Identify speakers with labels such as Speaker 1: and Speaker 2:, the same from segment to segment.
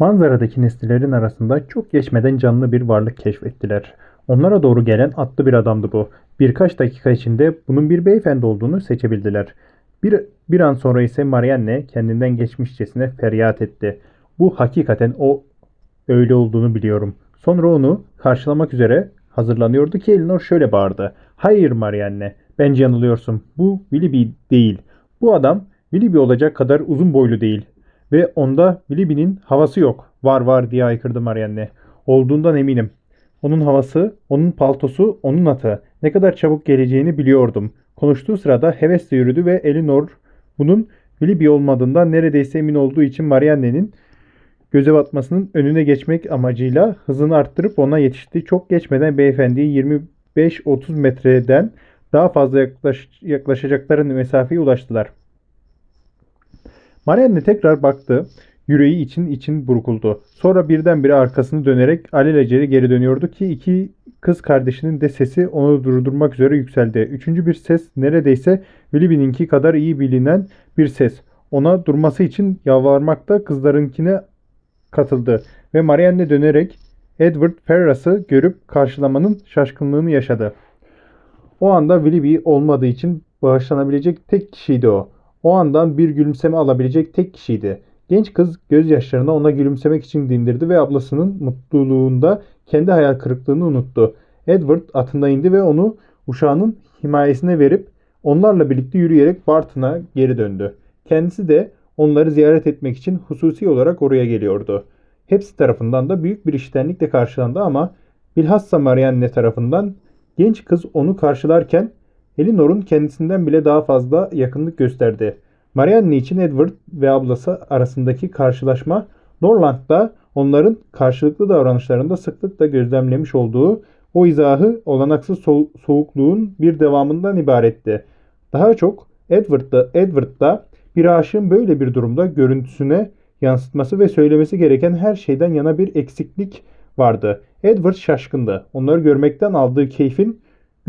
Speaker 1: Manzaradaki nesnelerin arasında çok geçmeden canlı bir varlık keşfettiler. Onlara doğru gelen atlı bir adamdı bu. Birkaç dakika içinde bunun bir beyefendi olduğunu seçebildiler. Bir, bir an sonra ise Marianne kendinden geçmişçesine feryat etti. Bu hakikaten o öyle olduğunu biliyorum. Sonra onu karşılamak üzere hazırlanıyordu ki Elinor şöyle bağırdı. Hayır Marianne, bence yanılıyorsun. Bu Willoughby değil. Bu adam Willoughby olacak kadar uzun boylu değil. Ve onda Willoughby'nin havası yok. Var var diye haykırdı Marianne. Olduğundan eminim. Onun havası, onun paltosu, onun atı. Ne kadar çabuk geleceğini biliyordum. Konuştuğu sırada hevesle yürüdü ve Elinor bunun Willoughby olmadığından neredeyse emin olduğu için Marianne'nin göze batmasının önüne geçmek amacıyla hızını arttırıp ona yetişti. Çok geçmeden beyefendiyi 25-30 metreden daha fazla yaklaş, yaklaşacakları mesafeye ulaştılar. Marianne tekrar baktı. Yüreği için için burkuldu. Sonra birdenbire arkasını dönerek alelacele geri dönüyordu ki iki kız kardeşinin de sesi onu durdurmak üzere yükseldi. Üçüncü bir ses neredeyse Willoughby'ninki kadar iyi bilinen bir ses. Ona durması için yalvarmakta kızlarınkine katıldı ve Marianne dönerek Edward Ferras'ı görüp karşılamanın şaşkınlığını yaşadı. O anda Willoughby olmadığı için bağışlanabilecek tek kişiydi o. O andan bir gülümseme alabilecek tek kişiydi. Genç kız gözyaşlarını ona gülümsemek için dindirdi ve ablasının mutluluğunda kendi hayal kırıklığını unuttu. Edward atında indi ve onu uşağının himayesine verip onlarla birlikte yürüyerek Barton'a geri döndü. Kendisi de onları ziyaret etmek için hususi olarak oraya geliyordu. Hepsi tarafından da büyük bir iştenlikle karşılandı ama bilhassa Marianne tarafından genç kız onu karşılarken Elinor'un kendisinden bile daha fazla yakınlık gösterdi. Marianne için Edward ve ablası arasındaki karşılaşma Norland'da onların karşılıklı davranışlarında sıklıkla gözlemlemiş olduğu o izahı olanaksız so- soğukluğun bir devamından ibaretti. Daha çok Edward'da, Edward'da bir aşığın böyle bir durumda görüntüsüne yansıtması ve söylemesi gereken her şeyden yana bir eksiklik vardı. Edward şaşkındı. Onları görmekten aldığı keyfin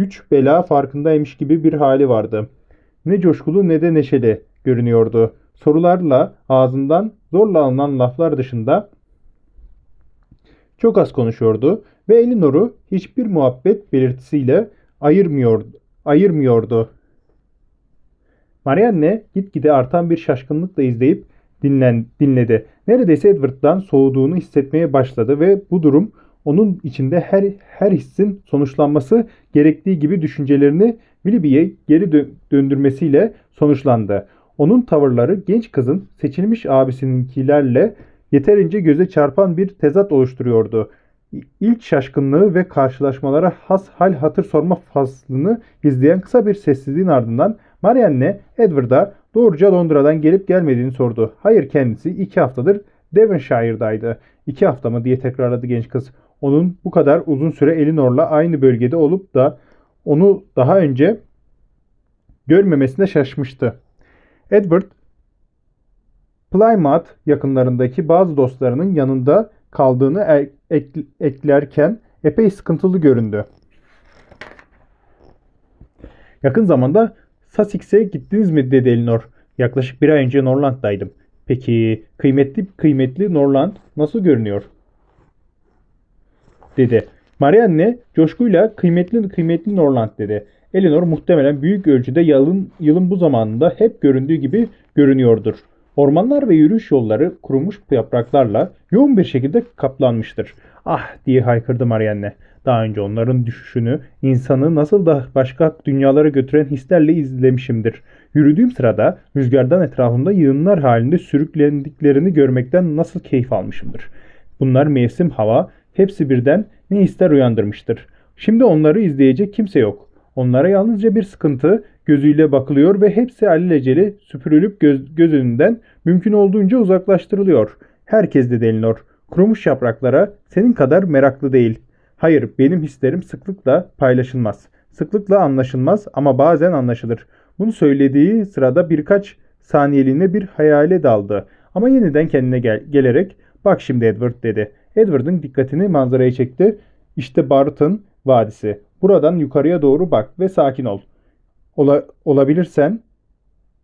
Speaker 1: güç bela farkındaymış gibi bir hali vardı. Ne coşkulu ne de neşeli görünüyordu. Sorularla ağzından zorla alınan laflar dışında çok az konuşuyordu ve Elinor'u hiçbir muhabbet belirtisiyle ayırmıyordu. ayırmıyordu. Marianne gitgide artan bir şaşkınlıkla izleyip dinlen, dinledi. Neredeyse Edward'dan soğuduğunu hissetmeye başladı ve bu durum onun içinde her her hissin sonuçlanması gerektiği gibi düşüncelerini Willoughby'ye geri dö- döndürmesiyle sonuçlandı. Onun tavırları genç kızın seçilmiş abisininkilerle yeterince göze çarpan bir tezat oluşturuyordu. İlk şaşkınlığı ve karşılaşmalara has hal hatır sorma faslını izleyen kısa bir sessizliğin ardından Marianne Edward'a doğruca Londra'dan gelip gelmediğini sordu. Hayır kendisi iki haftadır Devonshire'daydı. İki hafta mı diye tekrarladı genç kız. Onun bu kadar uzun süre Elinor'la aynı bölgede olup da onu daha önce görmemesine şaşmıştı. Edward Plymouth yakınlarındaki bazı dostlarının yanında kaldığını ek- eklerken epey sıkıntılı göründü. Yakın zamanda Sussex'e gittiniz mi dedi Elinor. Yaklaşık bir ay önce Norland'daydım. Peki kıymetli kıymetli Norland nasıl görünüyor? Dedi. Marianne coşkuyla kıymetli kıymetli Norland dedi. Eleanor muhtemelen büyük ölçüde yılın, yılın bu zamanında hep göründüğü gibi görünüyordur. Ormanlar ve yürüyüş yolları kurumuş yapraklarla yoğun bir şekilde kaplanmıştır. Ah diye haykırdı Marianne. Daha önce onların düşüşünü, insanı nasıl da başka dünyalara götüren hislerle izlemişimdir. Yürüdüğüm sırada rüzgardan etrafımda yığınlar halinde sürüklendiklerini görmekten nasıl keyif almışımdır. Bunlar mevsim hava, hepsi birden ne hisler uyandırmıştır. Şimdi onları izleyecek kimse yok. Onlara yalnızca bir sıkıntı gözüyle bakılıyor ve hepsi alelacele süpürülüp göz, göz önünden mümkün olduğunca uzaklaştırılıyor. Herkes de delinor. Kurumuş yapraklara senin kadar meraklı değil. Hayır, benim hislerim sıklıkla paylaşılmaz. Sıklıkla anlaşılmaz ama bazen anlaşılır. Bunu söylediği sırada birkaç saniyeliğine bir hayale daldı. Ama yeniden kendine gel gelerek bak şimdi Edward dedi. Edward'ın dikkatini manzaraya çekti. İşte Barton Vadisi. Buradan yukarıya doğru bak ve sakin ol. Ola, olabilirsen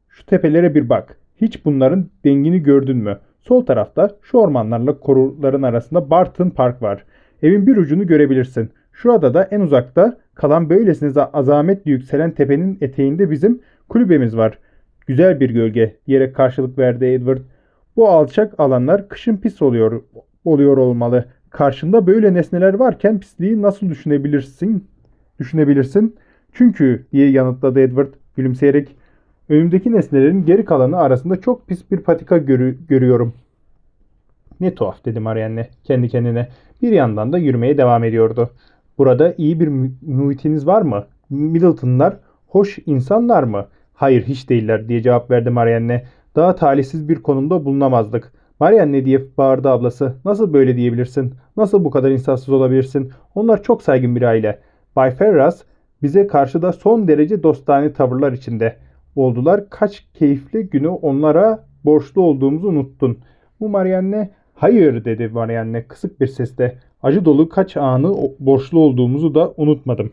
Speaker 1: şu tepelere bir bak. Hiç bunların dengini gördün mü? Sol tarafta şu ormanlarla koruların arasında Barton Park var. Evin bir ucunu görebilirsin. Şurada da en uzakta kalan böylesine za- azametle yükselen tepenin eteğinde bizim kulübemiz var. Güzel bir gölge diyerek karşılık verdi Edward. Bu alçak alanlar kışın pis oluyor oluyor olmalı. Karşında böyle nesneler varken pisliği nasıl düşünebilirsin? Düşünebilirsin. Çünkü diye yanıtladı Edward gülümseyerek. Önümdeki nesnelerin geri kalanı arasında çok pis bir patika görü- görüyorum. Ne tuhaf dedi Marianne kendi kendine. Bir yandan da yürümeye devam ediyordu. Burada iyi bir mü- muhitiniz var mı? Middleton'lar hoş insanlar mı? Hayır hiç değiller diye cevap verdi Marianne. Daha talihsiz bir konumda bulunamazdık. Marianne diye bağırdı ablası. Nasıl böyle diyebilirsin? Nasıl bu kadar insafsız olabilirsin? Onlar çok saygın bir aile. Bay Ferraz bize karşı da son derece dostane tavırlar içinde oldular. Kaç keyifli günü onlara borçlu olduğumuzu unuttun. Bu Marianne hayır dedi Marianne kısık bir sesle. Acı dolu kaç anı borçlu olduğumuzu da unutmadım.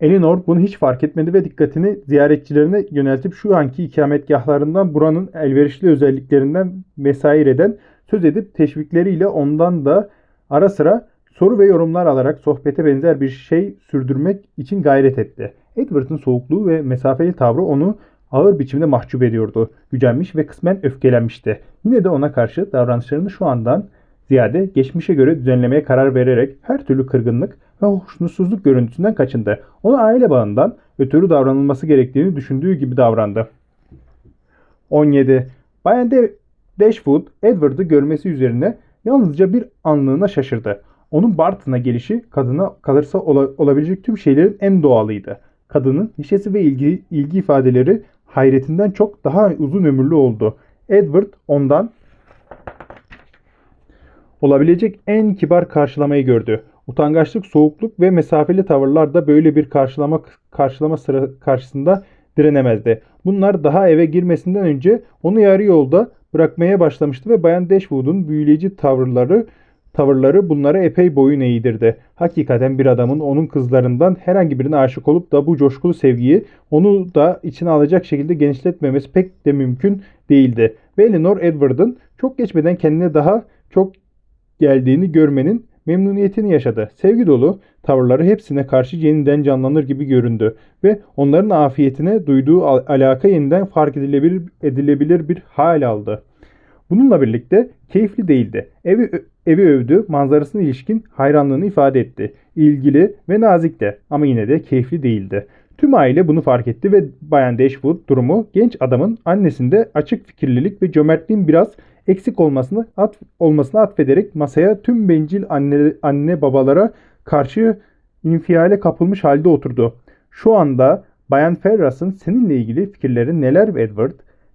Speaker 1: Elinor bunu hiç fark etmedi ve dikkatini ziyaretçilerine yöneltip şu anki ikametgahlarından buranın elverişli özelliklerinden vesaireden söz edip teşvikleriyle ondan da ara sıra soru ve yorumlar alarak sohbete benzer bir şey sürdürmek için gayret etti. Edward'ın soğukluğu ve mesafeli tavrı onu ağır biçimde mahcup ediyordu. Gücenmiş ve kısmen öfkelenmişti. Yine de ona karşı davranışlarını şu andan ziyade geçmişe göre düzenlemeye karar vererek her türlü kırgınlık ve hoşnutsuzluk görüntüsünden kaçındı. Ona aile bağından ötürü davranılması gerektiğini düşündüğü gibi davrandı. 17. Bayan De- Dashwood, Edward'ı görmesi üzerine yalnızca bir anlığına şaşırdı. Onun Barton'a gelişi kadına kalırsa ola- olabilecek tüm şeylerin en doğalıydı. Kadının neşesi ve ilgi, ilgi ifadeleri hayretinden çok daha uzun ömürlü oldu. Edward ondan olabilecek en kibar karşılamayı gördü. Utangaçlık, soğukluk ve mesafeli tavırlar da böyle bir karşılama karşılama sıra karşısında direnemezdi. Bunlar daha eve girmesinden önce onu yarı yolda bırakmaya başlamıştı ve Bayan Dashwood'un büyüleyici tavırları tavırları bunlara epey boyun eğdirdi. Hakikaten bir adamın onun kızlarından herhangi birine aşık olup da bu coşkulu sevgiyi onu da içine alacak şekilde genişletmemesi pek de mümkün değildi. Ve Eleanor Edward'ın çok geçmeden kendine daha çok geldiğini görmenin memnuniyetini yaşadı. Sevgi dolu tavırları hepsine karşı yeniden canlanır gibi göründü ve onların afiyetine duyduğu al- alaka yeniden fark edilebilir, edilebilir bir hal aldı. Bununla birlikte keyifli değildi. Evi evi övdü, manzarasına ilişkin hayranlığını ifade etti. İlgili ve nazikti ama yine de keyifli değildi. Tüm aile bunu fark etti ve Bayan Dashwood durumu genç adamın annesinde açık fikirlilik ve cömertliğin biraz eksik olmasını at, olmasına atfederek masaya tüm bencil anne, anne babalara karşı infiale kapılmış halde oturdu. Şu anda Bayan Ferras'ın seninle ilgili fikirleri neler Edward?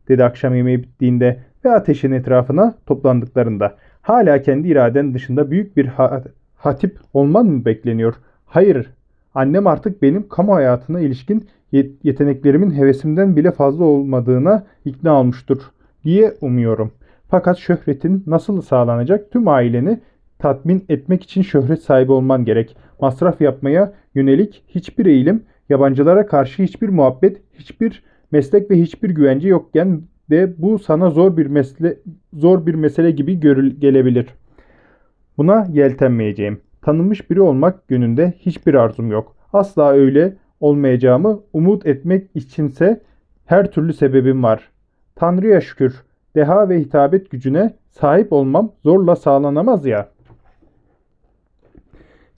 Speaker 1: dedi akşam yemeği bittiğinde ve ateşin etrafına toplandıklarında. Hala kendi iraden dışında büyük bir ha- hatip olman mı bekleniyor? Hayır. Annem artık benim kamu hayatına ilişkin yet- yeteneklerimin hevesimden bile fazla olmadığına ikna olmuştur diye umuyorum. Fakat şöhretin nasıl sağlanacak? Tüm aileni tatmin etmek için şöhret sahibi olman gerek. Masraf yapmaya yönelik hiçbir eğilim, yabancılara karşı hiçbir muhabbet, hiçbir meslek ve hiçbir güvence yokken de bu sana zor bir mesele zor bir mesele gibi görül gelebilir. Buna yeltenmeyeceğim. Tanınmış biri olmak yönünde hiçbir arzum yok. Asla öyle olmayacağımı umut etmek içinse her türlü sebebim var. Tanrı'ya şükür deha ve hitabet gücüne sahip olmam zorla sağlanamaz ya.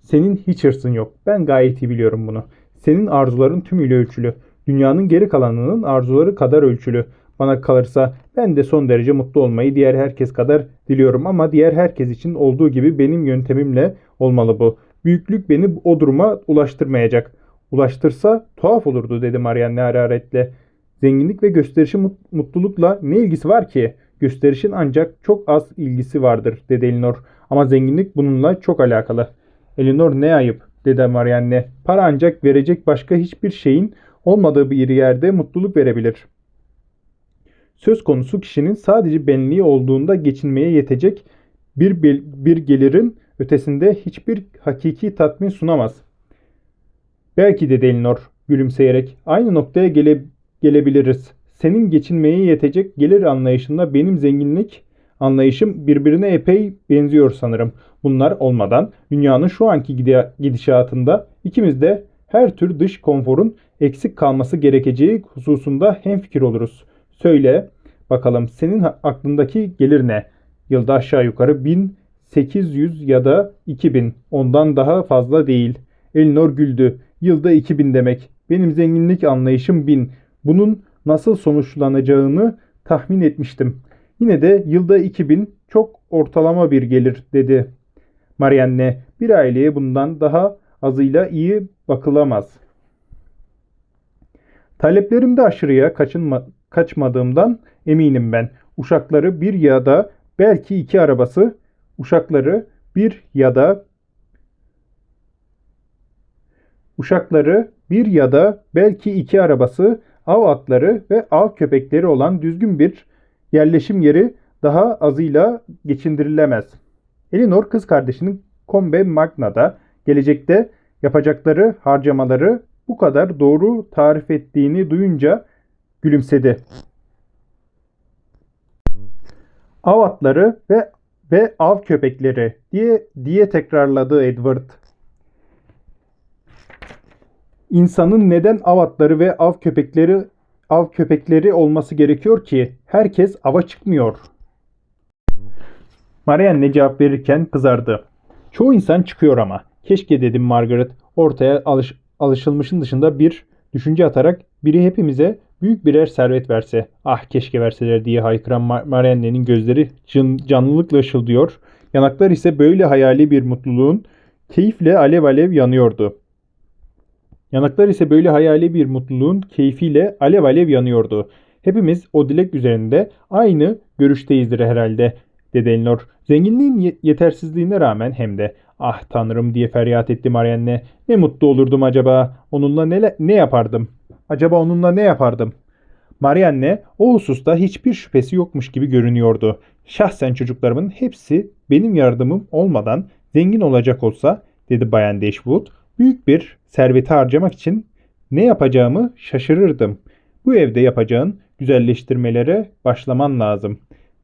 Speaker 1: Senin hiç hırsın yok. Ben gayet iyi biliyorum bunu. Senin arzuların tümüyle ölçülü. Dünyanın geri kalanının arzuları kadar ölçülü. Bana kalırsa ben de son derece mutlu olmayı diğer herkes kadar diliyorum ama diğer herkes için olduğu gibi benim yöntemimle olmalı bu. Büyüklük beni o duruma ulaştırmayacak. Ulaştırsa tuhaf olurdu dedi Marianne hararetle. Zenginlik ve gösterişin mut- mutlulukla ne ilgisi var ki? Gösterişin ancak çok az ilgisi vardır dedi Elinor. Ama zenginlik bununla çok alakalı. Elinor ne ayıp dedi Marianne. Para ancak verecek başka hiçbir şeyin olmadığı bir yerde mutluluk verebilir. Söz konusu kişinin sadece benliği olduğunda geçinmeye yetecek bir, bir gelirin ötesinde hiçbir hakiki tatmin sunamaz. Belki de Elinor gülümseyerek aynı noktaya gele, gelebiliriz. senin geçinmeye yetecek gelir anlayışınla benim zenginlik anlayışım birbirine epey benziyor sanırım. Bunlar olmadan dünyanın şu anki gidişatında ikimiz de her tür dış konforun eksik kalması gerekeceği hususunda hemfikir oluruz. Söyle bakalım senin aklındaki gelir ne? Yılda aşağı yukarı 1800 ya da 2000 ondan daha fazla değil. Elinor güldü. Yılda 2000 demek. Benim zenginlik anlayışım 1000. Bunun nasıl sonuçlanacağını tahmin etmiştim. Yine de yılda 2000 çok ortalama bir gelir dedi. Marianne bir aileye bundan daha azıyla iyi bakılamaz. Taleplerimde aşırıya kaçınma, kaçmadığımdan eminim ben. Uşakları bir ya da belki iki arabası, uşakları bir ya da uşakları bir ya da belki iki arabası, av atları ve av köpekleri olan düzgün bir yerleşim yeri daha azıyla geçindirilemez. Elinor kız kardeşinin Combe Magna'da gelecekte yapacakları harcamaları bu kadar doğru tarif ettiğini duyunca gülümsedi. Av atları ve ve av köpekleri diye diye tekrarladı Edward. İnsanın neden av atları ve av köpekleri av köpekleri olması gerekiyor ki herkes ava çıkmıyor. Marianne cevap verirken kızardı. Çoğu insan çıkıyor ama. Keşke dedim Margaret ortaya alış, alışılmışın dışında bir düşünce atarak biri hepimize büyük birer servet verse. Ah keşke verseler diye haykıran Ma- Marianne'nin gözleri can, canlılıkla ışıldıyor. Yanaklar ise böyle hayali bir mutluluğun keyifle alev alev yanıyordu. Yanaklar ise böyle hayali bir mutluluğun keyfiyle alev alev yanıyordu. Hepimiz o dilek üzerinde aynı görüşteyizdir herhalde, dedi Elinor. Zenginliğin ye- yetersizliğine rağmen hem de ah tanrım diye feryat etti Marianne. Ne mutlu olurdum acaba. Onunla ne, ne yapardım? Acaba onunla ne yapardım? Marianne o hususta hiçbir şüphesi yokmuş gibi görünüyordu. Şahsen çocuklarımın hepsi benim yardımım olmadan zengin olacak olsa, dedi Bayan Dashwood, büyük bir serveti harcamak için ne yapacağımı şaşırırdım. Bu evde yapacağın güzelleştirmelere başlaman lazım,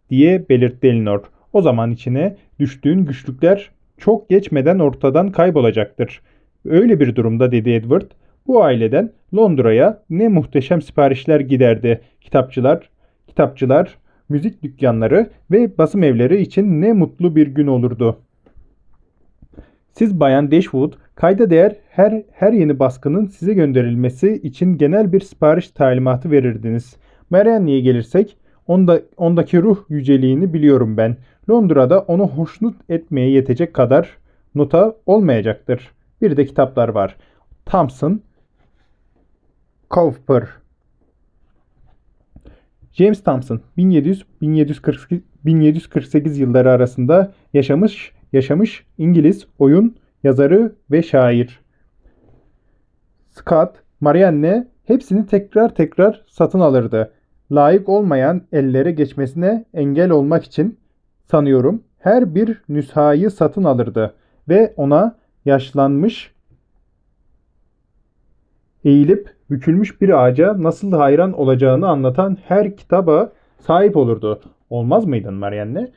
Speaker 1: diye belirtti Elinor. O zaman içine düştüğün güçlükler çok geçmeden ortadan kaybolacaktır. Öyle bir durumda dedi Edward, bu aileden Londra'ya ne muhteşem siparişler giderdi. Kitapçılar, kitapçılar, müzik dükkanları ve basım evleri için ne mutlu bir gün olurdu. Siz Bayan Dashwood, kayda değer her her yeni baskının size gönderilmesi için genel bir sipariş talimatı verirdiniz. Marianne'ye gelirsek, onda, ondaki ruh yüceliğini biliyorum ben. Londra'da onu hoşnut etmeye yetecek kadar nota olmayacaktır. Bir de kitaplar var. Thompson, Cowper, James Thompson 1700 1748 1748 yılları arasında yaşamış yaşamış İngiliz oyun yazarı ve şair. Scott, Marianne hepsini tekrar tekrar satın alırdı. Layık olmayan ellere geçmesine engel olmak için sanıyorum her bir nüshayı satın alırdı ve ona yaşlanmış eğilip bükülmüş bir ağaca nasıl hayran olacağını anlatan her kitaba sahip olurdu. Olmaz mıydın Marianne?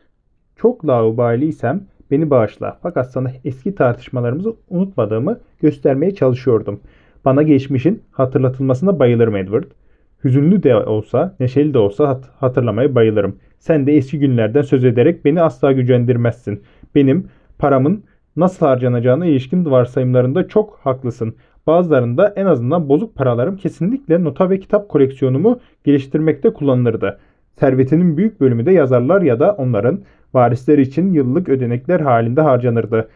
Speaker 1: Çok laubaliysem beni bağışla. Fakat sana eski tartışmalarımızı unutmadığımı göstermeye çalışıyordum. Bana geçmişin hatırlatılmasına bayılırım Edward. Hüzünlü de olsa, neşeli de olsa hat- hatırlamaya bayılırım. Sen de eski günlerden söz ederek beni asla gücendirmezsin. Benim paramın nasıl harcanacağına ilişkin varsayımlarında çok haklısın. Bazılarında en azından bozuk paralarım kesinlikle nota ve kitap koleksiyonumu geliştirmekte kullanılırdı. Servetinin büyük bölümü de yazarlar ya da onların varisleri için yıllık ödenekler halinde harcanırdı.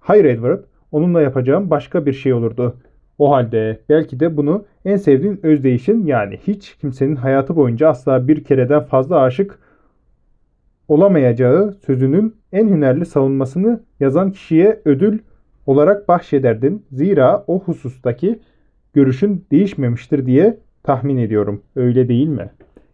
Speaker 1: Hayır Edward, onunla yapacağım başka bir şey olurdu. O halde belki de bunu en sevdiğin özdeyişin yani hiç kimsenin hayatı boyunca asla bir kereden fazla aşık olamayacağı sözünün en hünerli savunmasını yazan kişiye ödül olarak bahşederdin. Zira o husustaki görüşün değişmemiştir diye tahmin ediyorum. Öyle değil mi?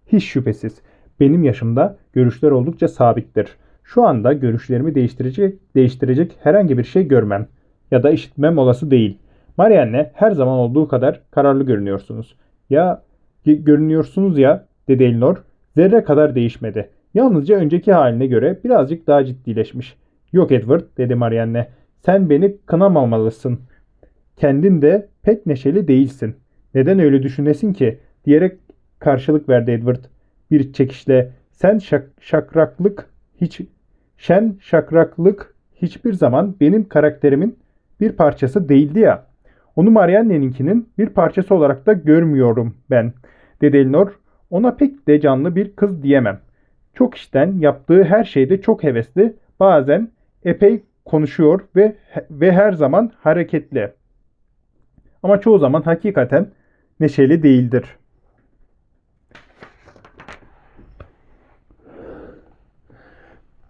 Speaker 1: Hiç şüphesiz. Benim yaşımda görüşler oldukça sabittir. Şu anda görüşlerimi değiştirecek, değiştirecek herhangi bir şey görmem ya da işitmem olası değil. Marianne her zaman olduğu kadar kararlı görünüyorsunuz. Ya görünüyorsunuz ya, dedi Elinor. Zerre kadar değişmedi. Yalnızca önceki haline göre birazcık daha ciddileşmiş. Yok Edward, dedi Marianne. Sen beni kınamamalısın. Kendin de pek neşeli değilsin. Neden öyle düşünesin ki? diyerek karşılık verdi Edward. Bir çekişle sen şak- şakraklık hiç şen şakraklık hiçbir zaman benim karakterimin bir parçası değildi ya. Onu Marianne'ninkinin bir parçası olarak da görmüyorum ben, dedi Elinor. Ona pek de canlı bir kız diyemem. Çok işten yaptığı her şeyde çok hevesli, bazen epey konuşuyor ve ve her zaman hareketli. Ama çoğu zaman hakikaten neşeli değildir.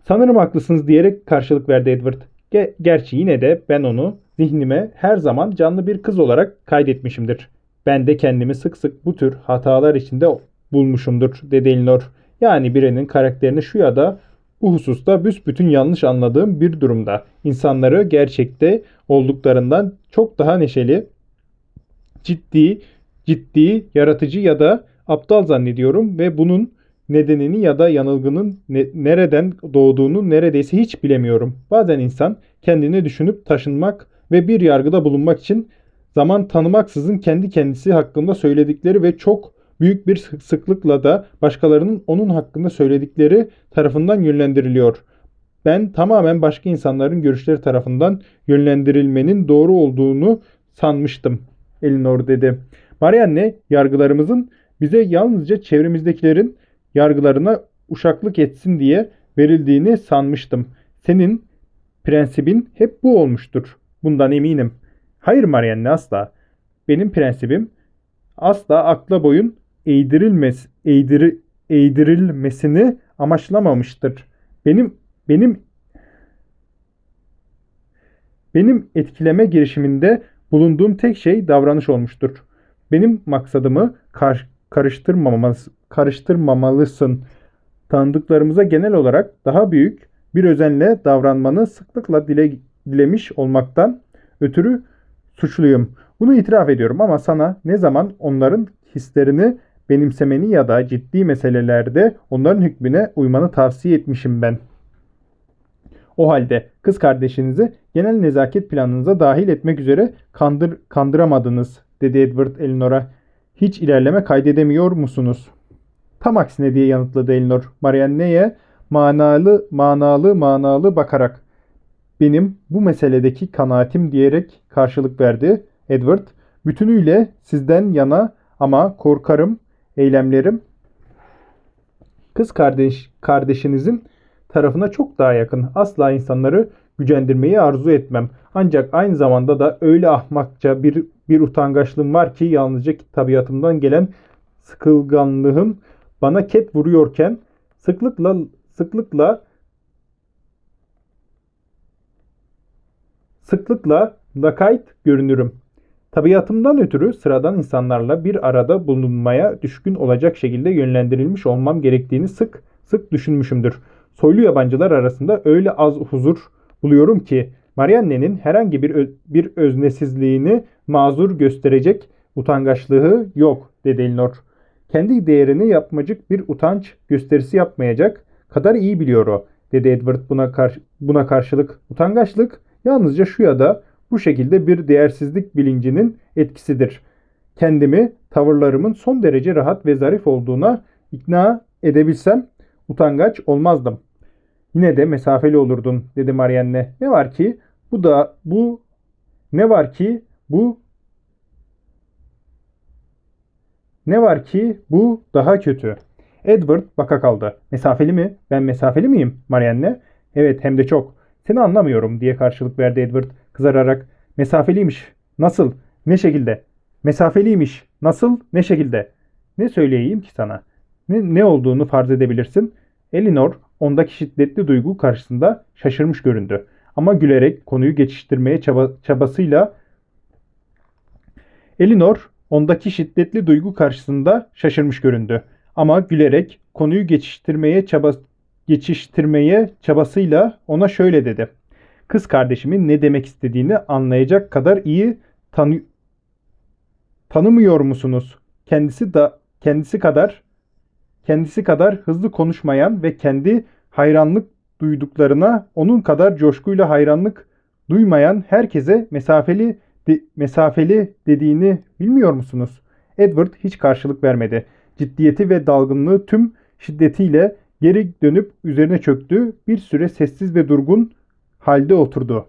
Speaker 1: Sanırım haklısınız diyerek karşılık verdi Edward. Ge- gerçi yine de ben onu zihnime her zaman canlı bir kız olarak kaydetmişimdir. Ben de kendimi sık sık bu tür hatalar içinde bulmuşumdur dedi Elinor. Yani birinin karakterini şu ya da bu hususta büsbütün yanlış anladığım bir durumda. İnsanları gerçekte olduklarından çok daha neşeli, ciddi, ciddi, yaratıcı ya da aptal zannediyorum ve bunun nedenini ya da yanılgının ne- nereden doğduğunu neredeyse hiç bilemiyorum. Bazen insan kendini düşünüp taşınmak ve bir yargıda bulunmak için zaman tanımaksızın kendi kendisi hakkında söyledikleri ve çok büyük bir sık- sıklıkla da başkalarının onun hakkında söyledikleri tarafından yönlendiriliyor. Ben tamamen başka insanların görüşleri tarafından yönlendirilmenin doğru olduğunu sanmıştım. Elinor dedi. Marianne yargılarımızın bize yalnızca çevremizdekilerin yargılarına uşaklık etsin diye verildiğini sanmıştım. Senin prensibin hep bu olmuştur. Bundan eminim. Hayır Marianne asla. Benim prensibim asla akla boyun eğdirilmez, eğdiri, eğdirilmesini amaçlamamıştır. Benim benim benim etkileme girişiminde bulunduğum tek şey davranış olmuştur. Benim maksadımı kar, karıştırmamalısın, karıştırmamalısın. Tanıdıklarımıza genel olarak daha büyük bir özenle davranmanı sıklıkla dile, dilemiş olmaktan ötürü suçluyum. Bunu itiraf ediyorum ama sana ne zaman onların hislerini benimsemeni ya da ciddi meselelerde onların hükmüne uymanı tavsiye etmişim ben. O halde kız kardeşinizi genel nezaket planınıza dahil etmek üzere kandır, kandıramadınız, dedi Edward Elinor'a. Hiç ilerleme kaydedemiyor musunuz? Tam aksine diye yanıtladı Elinor. Marianne'ye manalı manalı manalı bakarak. Benim bu meseledeki kanaatim diyerek karşılık verdi Edward. Bütünüyle sizden yana ama korkarım eylemlerim kız kardeş kardeşinizin tarafına çok daha yakın. Asla insanları gücendirmeyi arzu etmem. Ancak aynı zamanda da öyle ahmakça bir bir utangaçlığım var ki yalnızca tabiatımdan gelen sıkılganlığım bana ket vuruyorken sıklıkla sıklıkla sıklıkla lakayt görünürüm. Tabiatımdan ötürü sıradan insanlarla bir arada bulunmaya düşkün olacak şekilde yönlendirilmiş olmam gerektiğini sık sık düşünmüşümdür. Soylu yabancılar arasında öyle az huzur buluyorum ki Marianne'nin herhangi bir ö- bir öznesizliğini mazur gösterecek utangaçlığı yok dedi Elinor. Kendi değerini yapmacık bir utanç gösterisi yapmayacak kadar iyi biliyor o dedi Edward buna, kar- buna karşılık. Utangaçlık yalnızca şu ya da bu şekilde bir değersizlik bilincinin etkisidir. Kendimi tavırlarımın son derece rahat ve zarif olduğuna ikna edebilsem utangaç olmazdım. Yine de mesafeli olurdun dedi Marianne. Ne var ki bu da bu ne var ki bu ne var ki bu daha kötü. Edward baka kaldı. Mesafeli mi? Ben mesafeli miyim Marianne? Evet hem de çok. Seni anlamıyorum diye karşılık verdi Edward kızararak. Mesafeliymiş. Nasıl? Ne şekilde? Mesafeliymiş. Nasıl? Ne şekilde? Ne söyleyeyim ki sana? Ne, ne olduğunu farz edebilirsin. Elinor ondaki şiddetli duygu karşısında şaşırmış göründü. Ama gülerek konuyu geçiştirmeye çaba, çabasıyla Elinor ondaki şiddetli duygu karşısında şaşırmış göründü. Ama gülerek konuyu geçiştirmeye çaba, geçiştirmeye çabasıyla ona şöyle dedi. Kız kardeşimin ne demek istediğini anlayacak kadar iyi tanı tanımıyor musunuz? Kendisi da kendisi kadar kendisi kadar hızlı konuşmayan ve kendi hayranlık duyduklarına onun kadar coşkuyla hayranlık duymayan herkese mesafeli de- mesafeli dediğini bilmiyor musunuz? Edward hiç karşılık vermedi. Ciddiyeti ve dalgınlığı tüm şiddetiyle geri dönüp üzerine çöktü. Bir süre sessiz ve durgun halde oturdu.